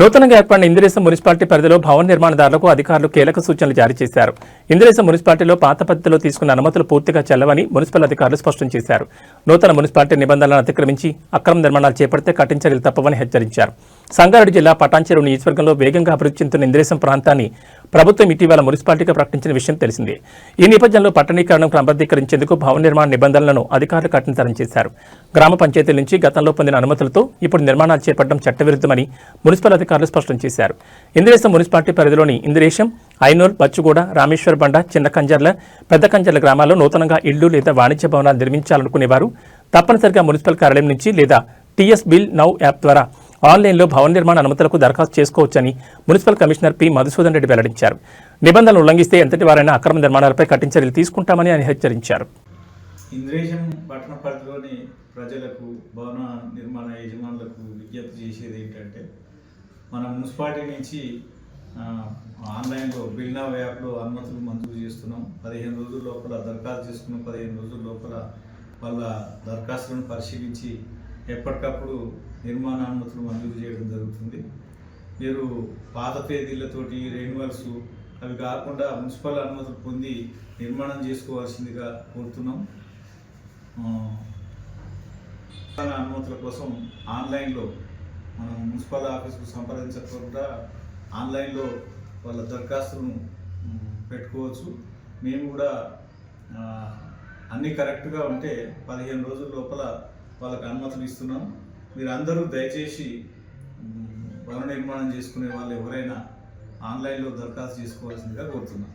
నూతనంగా ఏర్పడిన ఇందిరేశం మున్సిపాలిటీ పరిధిలో భవన నిర్మాణదారులకు అధికారులు కీలక సూచనలు జారీ చేశారు. ఇందిరేశం మున్సిపాలిటీలో పాత పద్ధతిలో తీసుకున్న అనుమతులు పూర్తిగా చెల్లవని మున్సిపల్ అధికారులు స్పష్టం చేశారు. నూతన మున్సిపాలిటీ నిబంధనలను అతిక్రమించి అక్రమ నిర్మాణాలు చేపడితే కఠిన చర్యలు తప్పవని హెచ్చరించారు. సంగారెడ్డి జిల్లా పటాన్చెరు నియోజకవర్గంలో వేగంగా అభివృద్ధి చెందుతున్న ఇందిరేశం ప్రాంతాన్ని ప్రభుత్వం ఇటీవల మున్సిపాలిటీగా ప్రకటించిన విషయం తెలిసిందే. ఈ నేపథ్యంలో పట్టణీకరణను క్రమబద్ధీకరించేందుకు భవన నిర్మాణ నిబంధనలను అధికారులు కఠినతరం చేశారు. గ్రామ పంచాయతీల నుంచి గతంలో పొందిన అనుమతులతో ఇప్పుడు నిర్మాణాలు చేపట్టడం చట్టవిరుద్ధమని మున్సిపల్ అధికారులు స్పష్టం చేశారు. ఇందిరేశం మున్సిపాలిటీ పరిధిలోని ఇందిరేశం ఐనూర్ బచ్చుగూడ రామేశ్వర బండ చిన్న కంజర్ల పెద్ద కంజర్ల గ్రామాల్లో నూతనంగా ఇళ్ళు లేదా వాణిజ్య భవనాలు నిర్మించాలనుకునేవారు. తప్పనిసరిగా మున్సిపల్ కార్యాలయం నుంచి లేదా టీఎస్ బిల్ నౌ యాప్ ద్వారా ఆన్లైన్లో భవన నిర్మాణ అనుమతులకు దరఖాస్తు చేసుకోవచ్చని municipal commissioner P. Madhusudan Reddy వెల్లడించారు. నిబంధనలు ఉల్లంఘిస్తే ఎంతటి వారైనా అక్రమ నిర్మాణాలపై కఠిన చర్యలు తీసుకుంటామని ఆయన హెచ్చరించారు. ఇంద్రేశం పట్టణ పరిధిలోని ప్రజలకు భవన నిర్మాణ యజమానులకు విజ్ఞప్తి చేసేది ఏంటంటే మన మున్సిపాలిటీ నుంచి ఆన్లైన్లో బిల్నా యాప్లో అనుమతులు మంజూరు చేస్తున్నాం. పదిహేను రోజుల లోపల దరఖాస్తు చేసుకున్నాం పదిహేను రోజుల లోపల వాళ్ళ దరఖాస్తులను పరిశీలించి ఎప్పటికప్పుడు నిర్మాణ అనుమతులు మంజూరు చేయడం జరుగుతుంది. మీరు పాత తేదీలతోటి రెన్యువల్స్ అవి కాకుండా మున్సిపల్ అనుమతులు పొంది నిర్మాణం చేసుకోవాల్సిందిగా కోరుతున్నాం. అనుమతుల కోసం ఆన్లైన్లో మనం మున్సిపల్ ఆఫీస్కు సంప్రదించకుండా ఆన్లైన్లో వాళ్ళ దరఖాస్తును పెట్టుకోవచ్చు. మేము కూడా అన్నీ కరెక్ట్గా ఉంటే పదిహేను రోజుల లోపల వాళ్ళకి అనుమతులు ఇస్తున్నాం. మీరు అందరూ దయచేసి భవన నిర్మాణం చేసుకునే వాళ్ళు ఎవరైనా ఆన్లైన్లో దరఖాస్తు చేసుకోవాల్సిందిగా కోరుతున్నాను